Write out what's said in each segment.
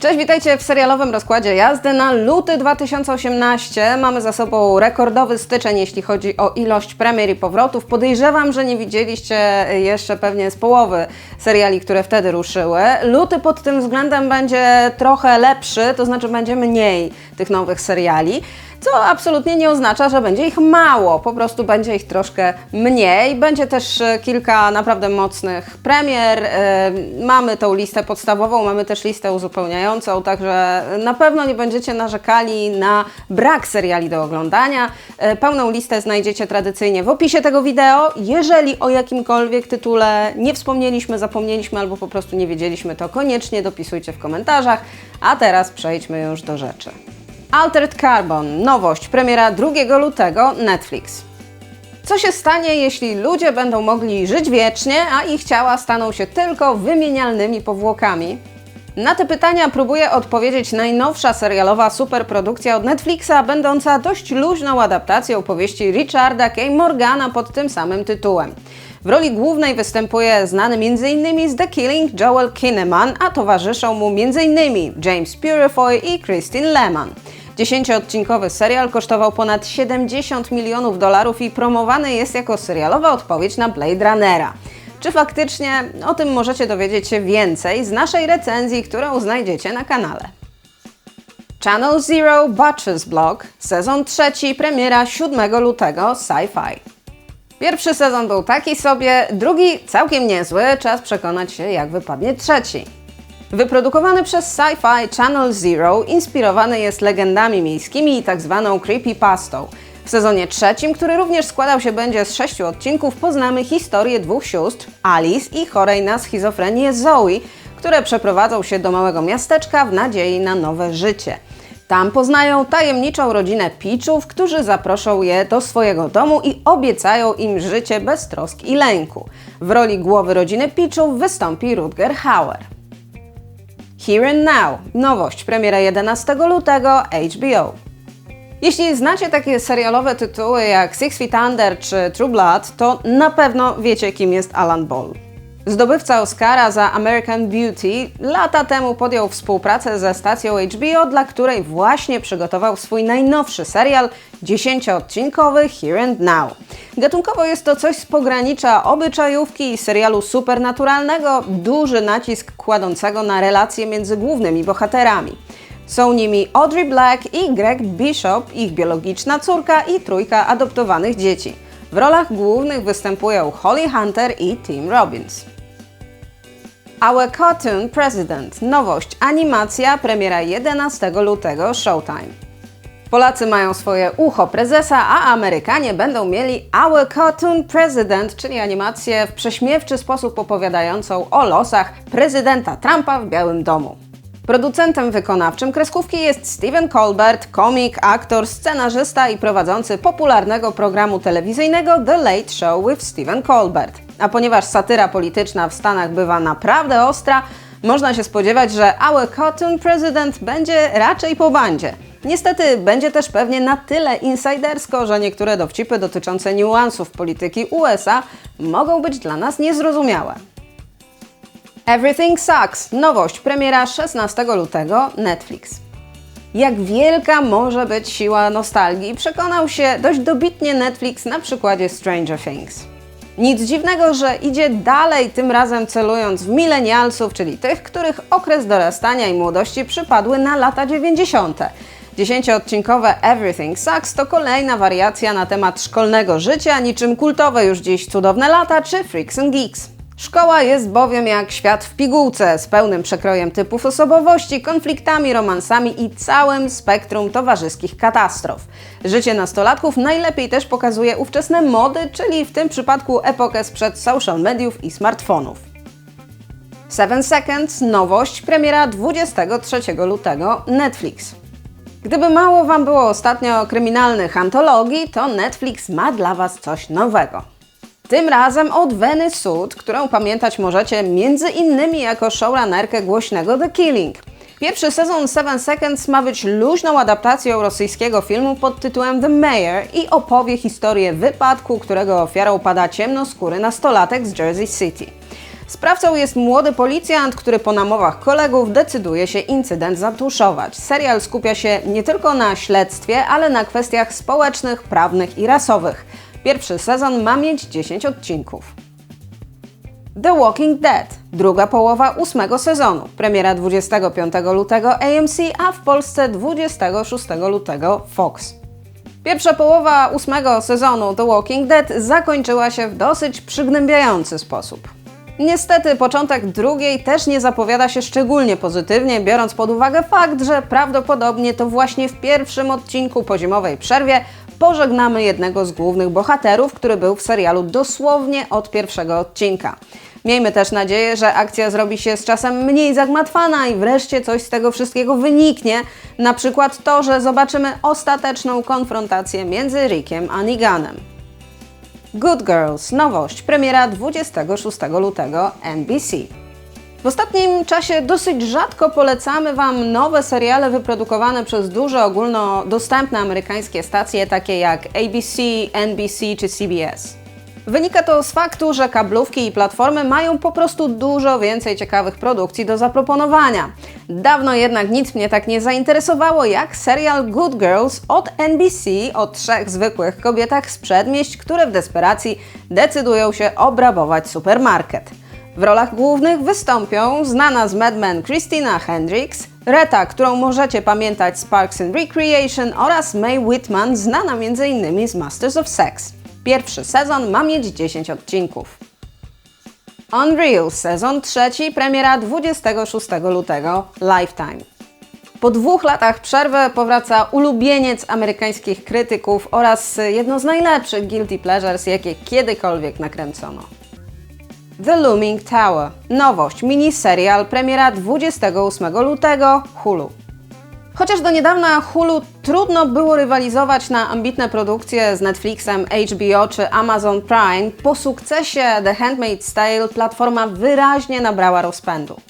Cześć, witajcie w serialowym rozkładzie jazdy na luty 2018. Mamy za sobą rekordowy styczeń, jeśli chodzi o ilość premier i powrotów. Podejrzewam, że nie widzieliście jeszcze pewnie z połowy seriali, które wtedy ruszyły. Luty pod tym względem będzie trochę lepszy, to znaczy będzie mniej tych nowych seriali co absolutnie nie oznacza, że będzie ich mało, po prostu będzie ich troszkę mniej. Będzie też e, kilka naprawdę mocnych premier. E, mamy tą listę podstawową, mamy też listę uzupełniającą, także na pewno nie będziecie narzekali na brak seriali do oglądania. E, pełną listę znajdziecie tradycyjnie w opisie tego wideo. Jeżeli o jakimkolwiek tytule nie wspomnieliśmy, zapomnieliśmy albo po prostu nie wiedzieliśmy, to koniecznie dopisujcie w komentarzach. A teraz przejdźmy już do rzeczy. Altered Carbon, nowość, premiera 2 lutego, Netflix. Co się stanie, jeśli ludzie będą mogli żyć wiecznie, a ich ciała staną się tylko wymienialnymi powłokami? Na te pytania próbuje odpowiedzieć najnowsza serialowa superprodukcja od Netflixa, będąca dość luźną adaptacją powieści Richarda K. Morgana pod tym samym tytułem. W roli głównej występuje znany m.in. z The Killing Joel Kinnaman, a towarzyszą mu m.in. James Purefoy i Christine Lehman. Dziesięcioodcinkowy serial kosztował ponad 70 milionów dolarów i promowany jest jako serialowa odpowiedź na Blade Runnera. Czy faktycznie? O tym możecie dowiedzieć się więcej z naszej recenzji, którą znajdziecie na kanale. Channel Zero Butcher's Blog, sezon trzeci, premiera 7 lutego, sci-fi. Pierwszy sezon był taki sobie, drugi całkiem niezły, czas przekonać się jak wypadnie trzeci. Wyprodukowany przez Sci-Fi Channel Zero inspirowany jest legendami miejskimi i tak zwaną creepypastą. W sezonie trzecim, który również składał się będzie z sześciu odcinków, poznamy historię dwóch sióstr, Alice i chorej na schizofrenię Zoe, które przeprowadzą się do małego miasteczka w nadziei na nowe życie. Tam poznają tajemniczą rodzinę Peachów, którzy zaproszą je do swojego domu i obiecają im życie bez trosk i lęku. W roli głowy rodziny Peachów wystąpi Rutger Hauer. Here and Now. Nowość, premiera 11 lutego, HBO. Jeśli znacie takie serialowe tytuły jak Six Feet Under czy True Blood, to na pewno wiecie, kim jest Alan Ball. Zdobywca Oscara za American Beauty lata temu podjął współpracę ze stacją HBO, dla której właśnie przygotował swój najnowszy serial, dziesięcioodcinkowy Here and Now. Gatunkowo jest to coś z pogranicza obyczajówki i serialu supernaturalnego, duży nacisk kładącego na relacje między głównymi bohaterami. Są nimi Audrey Black i Greg Bishop, ich biologiczna córka i trójka adoptowanych dzieci. W rolach głównych występują Holly Hunter i Tim Robbins. Our Cartoon President. Nowość, animacja, premiera 11 lutego, Showtime. Polacy mają swoje ucho prezesa, a Amerykanie będą mieli Our Cartoon President, czyli animację w prześmiewczy sposób opowiadającą o losach prezydenta Trumpa w Białym Domu. Producentem wykonawczym kreskówki jest Steven Colbert, komik, aktor, scenarzysta i prowadzący popularnego programu telewizyjnego The Late Show with Stephen Colbert. A ponieważ satyra polityczna w Stanach bywa naprawdę ostra, można się spodziewać, że Our Cotton President będzie raczej po bandzie. Niestety będzie też pewnie na tyle insidersko, że niektóre dowcipy dotyczące niuansów polityki USA mogą być dla nas niezrozumiałe. Everything Sucks. Nowość, premiera 16 lutego, Netflix. Jak wielka może być siła nostalgii, przekonał się dość dobitnie Netflix na przykładzie Stranger Things. Nic dziwnego, że idzie dalej, tym razem celując w milenialsów, czyli tych, których okres dorastania i młodości przypadły na lata 90. Dziesięcioodcinkowe Everything Sucks to kolejna wariacja na temat szkolnego życia, niczym kultowe już dziś Cudowne Lata czy Freaks and Geeks. Szkoła jest bowiem jak świat w pigułce, z pełnym przekrojem typów osobowości, konfliktami, romansami i całym spektrum towarzyskich katastrof. Życie nastolatków najlepiej też pokazuje ówczesne mody, czyli w tym przypadku epokę sprzed social mediów i smartfonów. Seven Seconds, nowość, premiera 23 lutego, Netflix. Gdyby mało Wam było ostatnio kryminalnych antologii, to Netflix ma dla Was coś nowego. Tym razem od Veny Sud, którą pamiętać możecie między innymi jako showrunnerkę głośnego The Killing. Pierwszy sezon Seven Seconds ma być luźną adaptacją rosyjskiego filmu pod tytułem The Mayor i opowie historię wypadku, którego ofiarą pada ciemnoskóry nastolatek z Jersey City. Sprawcą jest młody policjant, który po namowach kolegów decyduje się incydent zatuszować. Serial skupia się nie tylko na śledztwie, ale na kwestiach społecznych, prawnych i rasowych. Pierwszy sezon ma mieć 10 odcinków. The Walking Dead, druga połowa ósmego sezonu. Premiera 25 lutego AMC, a w Polsce 26 lutego Fox. Pierwsza połowa ósmego sezonu The Walking Dead zakończyła się w dosyć przygnębiający sposób. Niestety początek drugiej też nie zapowiada się szczególnie pozytywnie, biorąc pod uwagę fakt, że prawdopodobnie to właśnie w pierwszym odcinku po zimowej przerwie pożegnamy jednego z głównych bohaterów, który był w serialu dosłownie od pierwszego odcinka. Miejmy też nadzieję, że akcja zrobi się z czasem mniej zagmatwana i wreszcie coś z tego wszystkiego wyniknie. Na przykład to, że zobaczymy ostateczną konfrontację między Rickiem a Neganem. Good Girls, nowość, premiera 26 lutego NBC. W ostatnim czasie dosyć rzadko polecamy Wam nowe seriale wyprodukowane przez duże ogólnodostępne amerykańskie stacje takie jak ABC, NBC czy CBS. Wynika to z faktu, że kablówki i platformy mają po prostu dużo więcej ciekawych produkcji do zaproponowania. Dawno jednak nic mnie tak nie zainteresowało jak serial Good Girls od NBC o trzech zwykłych kobietach z przedmieść, które w desperacji decydują się obrabować supermarket. W rolach głównych wystąpią znana z Mad Men Christina Hendricks, Reta, którą możecie pamiętać z Parks and Recreation oraz Mae Whitman, znana m.in. z Masters of Sex. Pierwszy sezon ma mieć 10 odcinków. Unreal, sezon trzeci, premiera 26 lutego, Lifetime. Po dwóch latach przerwy powraca ulubieniec amerykańskich krytyków oraz jedno z najlepszych guilty pleasures, jakie kiedykolwiek nakręcono. The Looming Tower. Nowość, miniserial, premiera 28 lutego, Hulu. Chociaż do niedawna Hulu trudno było rywalizować na ambitne produkcje z Netflixem, HBO czy Amazon Prime, po sukcesie The Handmaid's Tale platforma wyraźnie nabrała rozpędu.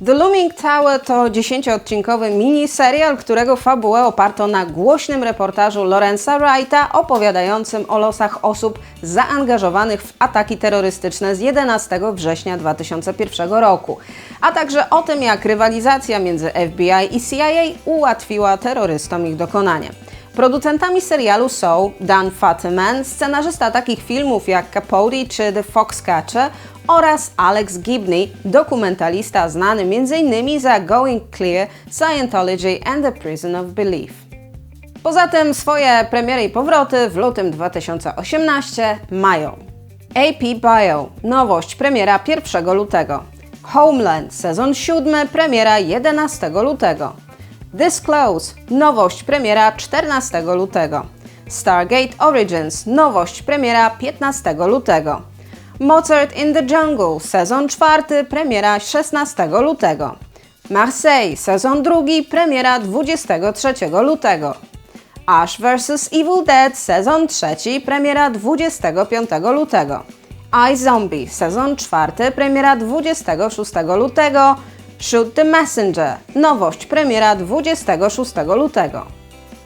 The Looming Tower to 10-odcinkowy miniserial, którego fabułę oparto na głośnym reportażu Lorenza Wrighta opowiadającym o losach osób zaangażowanych w ataki terrorystyczne z 11 września 2001 roku, a także o tym, jak rywalizacja między FBI i CIA ułatwiła terrorystom ich dokonanie. Producentami serialu są Dan Fatiman, scenarzysta takich filmów jak Capote czy The Foxcatcher oraz Alex Gibney, dokumentalista znany m.in. za Going Clear, Scientology and the Prison of Belief. Poza tym swoje premiery i powroty w lutym 2018 mają AP Bio, nowość, premiera 1 lutego. Homeland, sezon 7, premiera 11 lutego. Disclose, nowość, premiera 14 lutego. Stargate Origins, nowość, premiera 15 lutego. Mozart in the Jungle, sezon 4, premiera 16 lutego. Marseille, sezon 2, premiera 23 lutego. Ash vs. Evil Dead, sezon 3, premiera 25 lutego. I Zombie, sezon 4, premiera 26 lutego. Shoot the Messenger, nowość, premiera 26 lutego.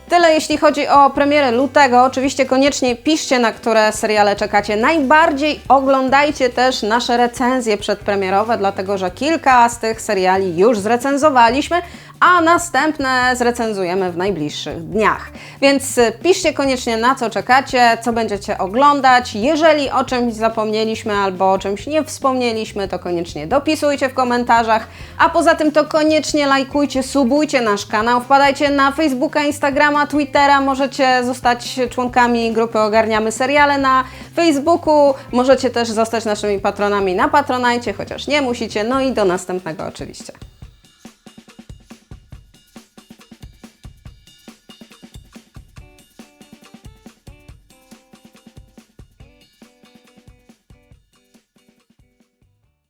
Tyle jeśli chodzi o premierę lutego. Oczywiście koniecznie piszcie, na które seriale czekacie najbardziej. Oglądajcie też nasze recenzje przedpremierowe, dlatego że kilka z tych seriali już zrecenzowaliśmy, a następne zrecenzujemy w najbliższych dniach. Więc y, piszcie koniecznie na co czekacie, co będziecie oglądać. Jeżeli o czymś zapomnieliśmy albo o czymś nie wspomnieliśmy, to koniecznie dopisujcie w komentarzach. A poza tym to koniecznie lajkujcie, subujcie nasz kanał, wpadajcie na Facebooka, Instagrama, Twittera, możecie zostać członkami grupy Ogarniamy Seriale na Facebooku, możecie też zostać naszymi patronami na Patronajcie, chociaż nie musicie. No i do następnego oczywiście.